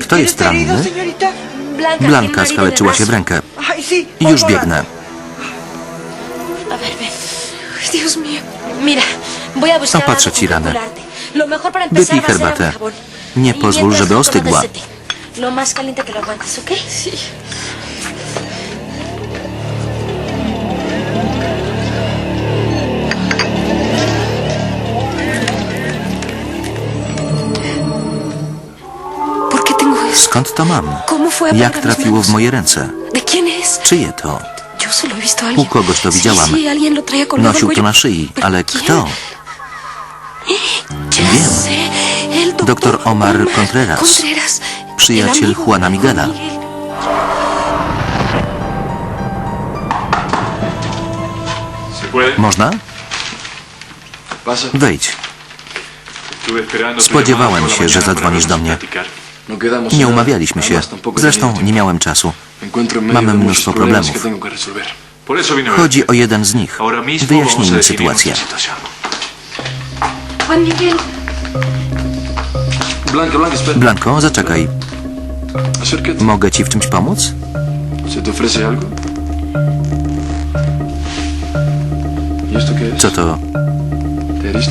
Kto jest ranny? Blanka skaleczyła się w rękę. Już biegnę. Opatrzę ci ranę. Wypij herbatę. Nie Y pozwól, żeby ostygła. Skąd to mam? ¿Cómo fue a Jak trafiło w moje ręce? Czyje to? U kogoś to widziałam. Nosił to na szyi, ¿Pero ale kto? Wiem. Doktor Omar Contreras. Przyjaciel Juana Miguela. Można? Wejdź. Spodziewałem się, że zadzwonisz do mnie. Nie umawialiśmy się. Zresztą nie miałem czasu. Mamy mnóstwo problemów. Chodzi o jeden z nich. Wyjaśnijmy sytuację. Blanko, zaczekaj. Mogę ci w czymś pomóc? ¿Y? Co to?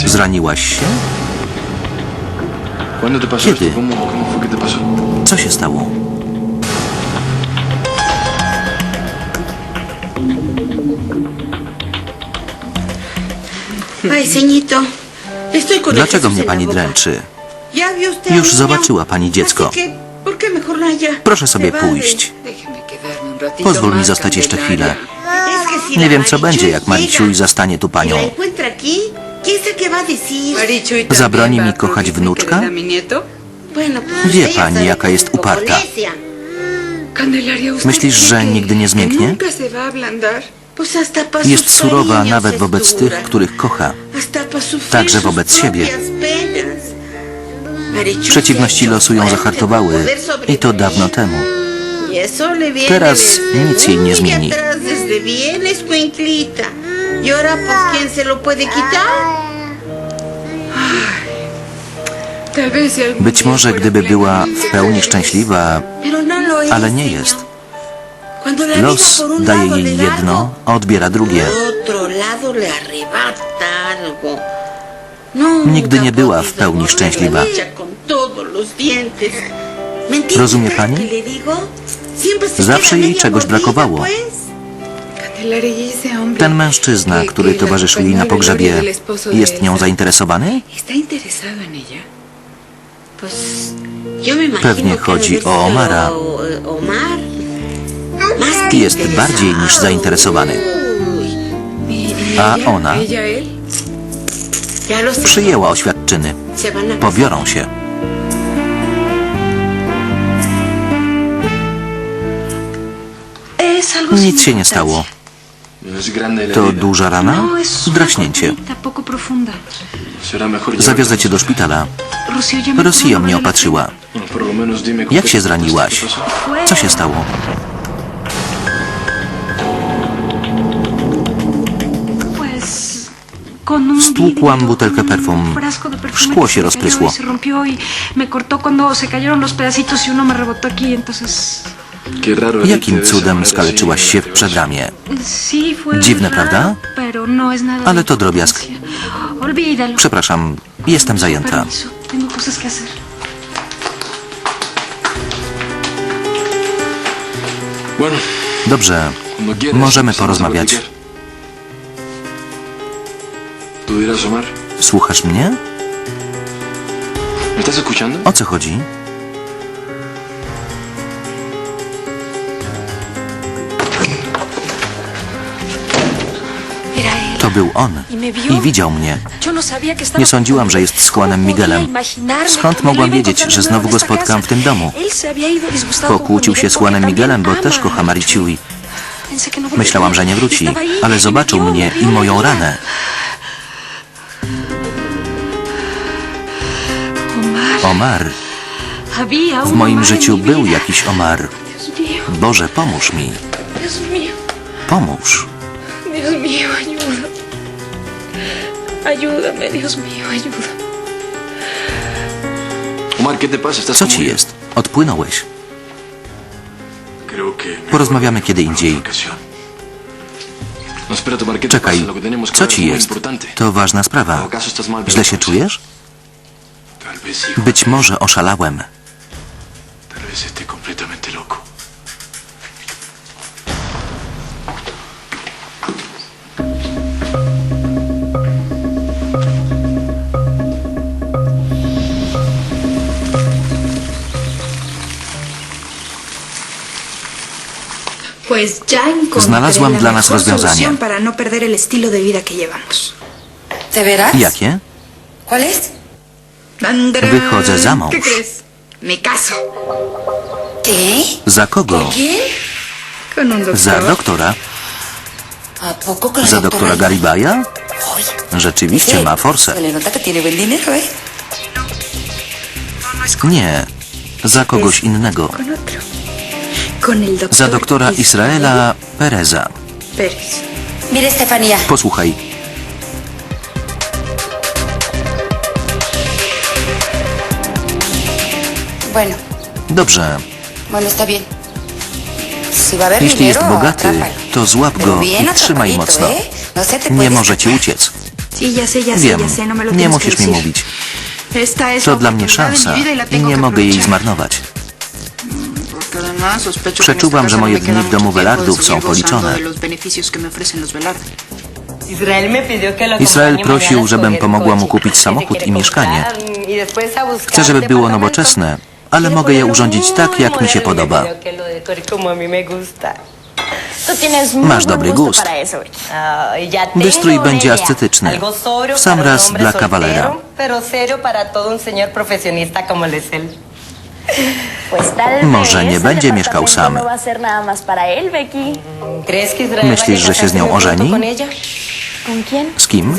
Zraniłaś się? ¿Cuándo te pasó Kiedy? Co się stało? Dlaczego mnie pani dręczy? Już zobaczyła pani dziecko. Así que, ¿por qué mejor no? Proszę sobie pójść. Pozwól mi zostać jeszcze chwilę. Nie wiem, co będzie, jak llega Mariciuj zastanie tu y panią. También Zabroni mi kochać wnuczka? Wie pani, jaka jest uparta. necia. Candelaria, ¿usted Myślisz, że nigdy nie zmięknie? Jest surowa nawet wobec tych, których kocha. Także wobec siebie. Przeciwności hecho losu ją zahartowały i to dawno temu. Y Teraz nic jej nie zmieni. Y ahora, pues, ¿quién se lo puede quitar? Być może gdyby była w pełni szczęśliwa, no ale nie jest. Los daje jej jedno, a odbiera drugie. No, Nigdy nie była w pełni szczęśliwa. Con todos los dientes. ¿Me entiende Rozumie pani? Zawsze jej czegoś brakowało. Ten mężczyzna, który towarzyszył jej na pogrzebie, jest nią zainteresowany? Pewnie chodzi o Omara. Jest bardziej niż zainteresowany. Uy, ¿Y, y A ona? Przyjęła oświadczyny. Pobiorą się. Nic się nie stało. No es grande la To duża rana? No, Draśnięcie. Zawiozę cię do szpitala. Rosja no mnie opatrzyła. Dime con Jak się zraniłaś? Co się stało? Stłukłam butelkę perfum. Szkło się rozprysło. Jakim cudem skaleczyłaś się w przedramię? fue Dziwne, prawda? No Ale to drobiazg. Przepraszam, jestem zajęta. Dobrze, możemy porozmawiać. Słuchasz mnie? O co chodzi? Był on. I widział mnie. No Nie sądziłam, że jest z Juanem ¿Cómo podía Miguelem. Skąd me mogłam wiedzieć, że znowu go spotkam w tym domu? Pokłócił się z Juanem Miguelem, bo też kocha Mariciui. No. Myślałam, że nie wróci, ale zobaczył mnie i moją ranę. Omar, W moim życiu był jakiś Omar. Boże, pomóż mi. Pomóż. Dios mío, ayuda. Ayúdame, Dios mío, ayuda. Omar, ¿qué te pasa? ¿Estás Co ci jest? Odpłynąłeś. Creo que mejor Porozmawiamy kiedy indziej. No, espérate, Omar, ¿qué te Czekaj, pasa? Lo que tenemos que co hablar es ci muy jest? importante. To ważna sprawa. ¿Acaso estás mal de Źle się cabeza? czujesz? Tal vez. Być może oszalałem. Tal vez esté completamente loco. Znalazłam la dla nas rozwiązanie. solución para no perder el estilo de vida que llevamos. ¿De veras? Jakie? ¿Cuál es? Tandrán. Wychodzę za mąż. ¿Qué crees? Me caso. ¿Qué? Za kogo? ¿Quién? Con un doctor. Za doktora? ¿A poco con la Za doktora Garibaya? Ay, Rzeczywiście ma forsę. Se le nota que tiene buen dinero, ¿eh? Nie, za kogoś innego. Za doktora Israela Pereza. Pérez. Mire, Estefanía. Posłuchaj, Bueno, dobrze, bueno, está bien. Si va a haber jeśli dinero, jest bogaty, atrápalo. to złap Pero go bien i trzymaj atrapadito, mocno. ¿eh? No se te Nie puede może ci escapar. uciec. Sí, ya sé, ya sé, Wiem, ya sé, no me lo nie tienes musisz mi decir. mówić. Esta es To la dla mnie oportunidad de szansa mi vida y la i tengo nie que mogę jej aprovechar. zmarnować. Przeczuwam, że moje no dni w domu Velardów są policzone. Israel prosił, żebym pomogła mu kupić samochód i mieszkanie. Chcę, żeby było nowoczesne, ale mogę je urządzić tak, jak mi się podoba. Masz dobry gust. Wystrój będzie ascetyczny. W sam raz dla kawalera. Może nie będzie mieszkał sam. Myślisz, że się z nią ożeni? Z kim?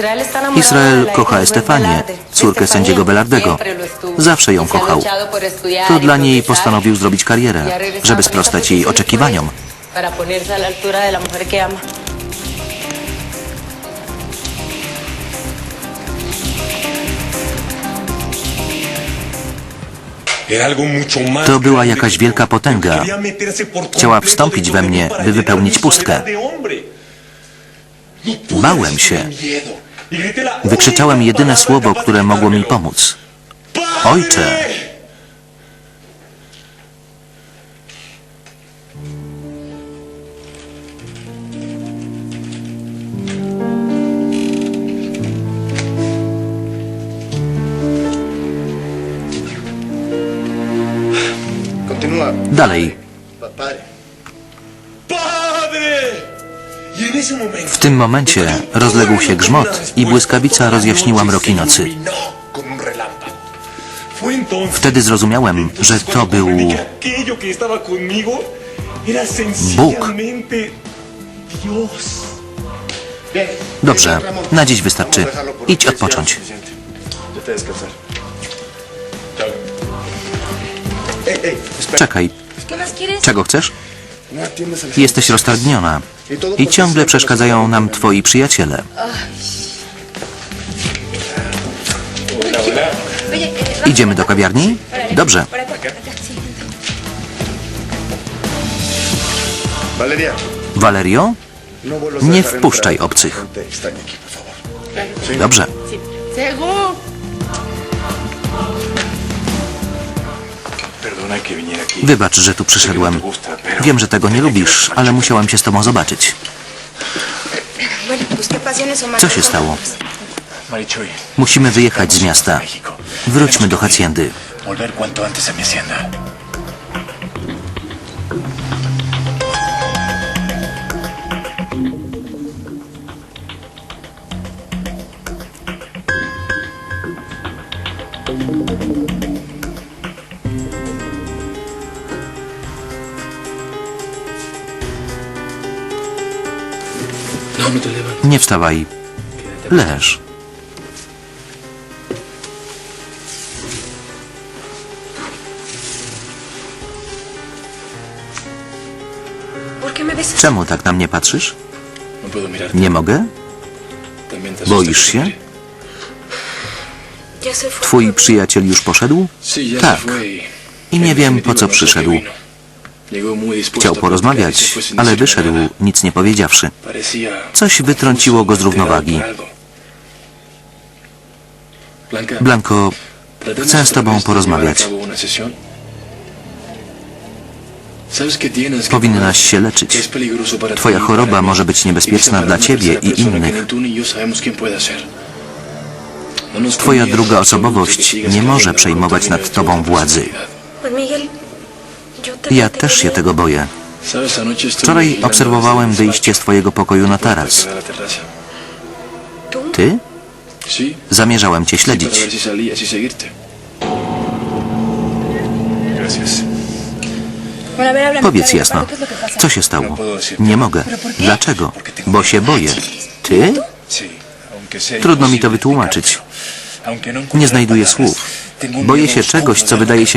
Israel kocha Estefanię, córkę sędziego Velardego. Zawsze ją kochał. To dla niej postanowił zrobić karierę, żeby sprostać jej oczekiwaniom. To była jakaś wielka potęga. Chciała wstąpić we mnie, by wypełnić pustkę. Bałem się. Wykrzyczałem jedyne słowo, które mogło mi pomóc. Ojcze! Dalej. W tym momencie rozległ się grzmot i błyskawica rozjaśniła mroki nocy. Wtedy zrozumiałem, że to był. Bien. Dobrze, na dziś wystarczy. Idź odpocząć. Czekaj, czego chcesz? No Jesteś roztargniona. I ciągle przeszkadzają nam twoi przyjaciele. Idziemy do kawiarni? Dobrze. Valerio? no Nie wpuszczaj obcych. Dobrze. Wybacz, że tu przyszedłem. Wiem, że tego nie lubisz, ale musiałem się z tobą zobaczyć. Co się stało? Musimy wyjechać z miasta. Wróćmy do haciendy. Nie wstawaj. Leż. Czemu tak na mnie patrzysz? Nie mogę? Boisz się? Twój przyjaciel już poszedł? Tak. I nie wiem, po co przyszedł. Chciał porozmawiać, ale wyszedł, nic nie powiedziawszy. Coś wytrąciło go z równowagi. Blanko, chcę z tobą porozmawiać. Powinnaś się leczyć. Twoja choroba może być niebezpieczna dla ciebie i innych. Twoja druga osobowość nie może przejmować nad tobą władzy. Ja też się tego boję. Wczoraj obserwowałem wyjście z twojego pokoju na taras. Ty? Zamierzałem cię śledzić. Powiedz jasno, co się stało? Nie mogę. Dlaczego? Bo się boję. Ty? Trudno mi to wytłumaczyć. Nie znajduję słów. Boję się czegoś, co wydaje się